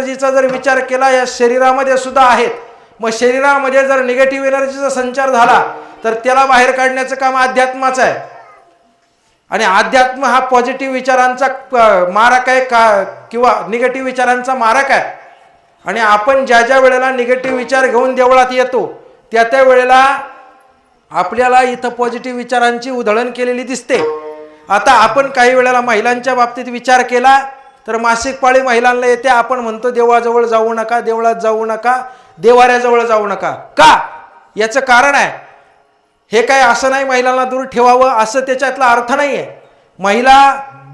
एनर्जीचा जर विचार केला या शरीरामध्ये सुद्धा आहेत. मग शरीरामध्ये जर निगेटिव्ह एनर्जीचा संचार झाला तर त्याला बाहेर काढण्याचं काम अध्यात्माचं आहे. आणि अध्यात्म हा पॉझिटिव्ह विचारांचा मारक आहे का किंवा निगेटिव्ह विचारांचा मारक आहे आणि आपण ज्या ज्या वेळेला निगेटिव्ह विचार घेऊन देवळात येतो त्या त्या वेळेला आपल्याला इथं पॉझिटिव्ह विचारांची उधळण केलेली दिसते. आता आपण काही वेळेला महिलांच्या बाबतीत विचार केला तर मासिक पाळी महिलांना येते. आपण म्हणतो देवाजवळ जाऊ नका देवळात जाऊ नका देवाऱ्याजवळ जाऊ नका. का? याचं कारण आहे. हे काय असं नाही महिलांना दूर ठेवावं असं त्याच्यातला अर्थ नाही आहे महिला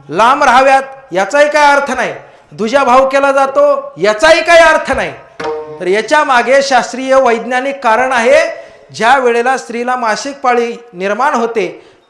लांब राहाव्यात याचाही काय अर्थ नाही. दुजा भाव केला जातो याचाही काही अर्थ नाही. तर याच्या मागे शास्त्रीय वैज्ञानिक कारण आहे ज्या वेळेला स्त्रीला मासिक पाळी निर्माण होते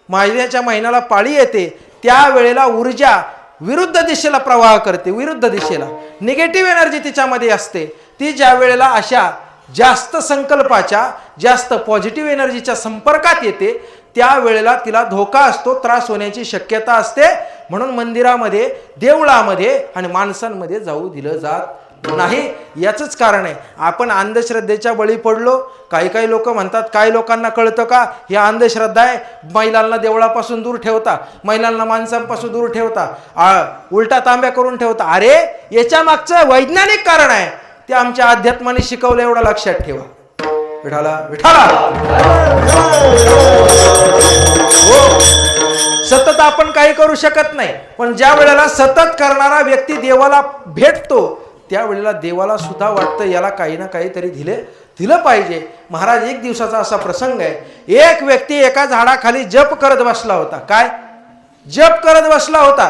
माझ्याच्या महिन्याला पाळी येते त्यावेळेला ऊर्जा विरुद्ध दिशेला प्रवाह करते विरुद्ध दिशेला. निगेटिव्ह एनर्जी तिच्यामध्ये असते. ती ज्या वेळेला अशा जास्त संकल्पाच्या जास्त पॉझिटिव्ह एनर्जीच्या संपर्कात येते त्यावेळेला तिला धोका असतो त्रास होण्याची शक्यता असते. म्हणून मंदिरामध्ये देवळामध्ये आणि माणसांमध्ये जाऊ दिलं जात नाही याचंच कारण आहे. आपण अंधश्रद्धेच्या बळी पडलो काही काही लोक म्हणतात काही लोकांना कळतं का? ही अंधश्रद्धा आहे. महिलांना देवळापासून दूर ठेवता महिलांना माणसांपासून दूर ठेवता आ, उलटा तांब्या करून ठेवता. अरे याच्या मागचं वैज्ञानिक कारण आहे. ते आमच्या अध्यात्माने शिकवलं एवढं लक्षात ठेवा. विठाला विठाला हो. सतत आपण काही करू शकत नाही पण ज्या वेळेला सतत करणारा व्यक्ती देवाला भेटतो त्यावेळेला देवाला सुद्धा वाटतं याला काही ना काहीतरी दिले दिलं पाहिजे. महाराज एक दिवसाचा असा प्रसंग आहे. एक व्यक्ती एका झाडाखाली जप करत बसला होता. काय? जप करत बसला होता.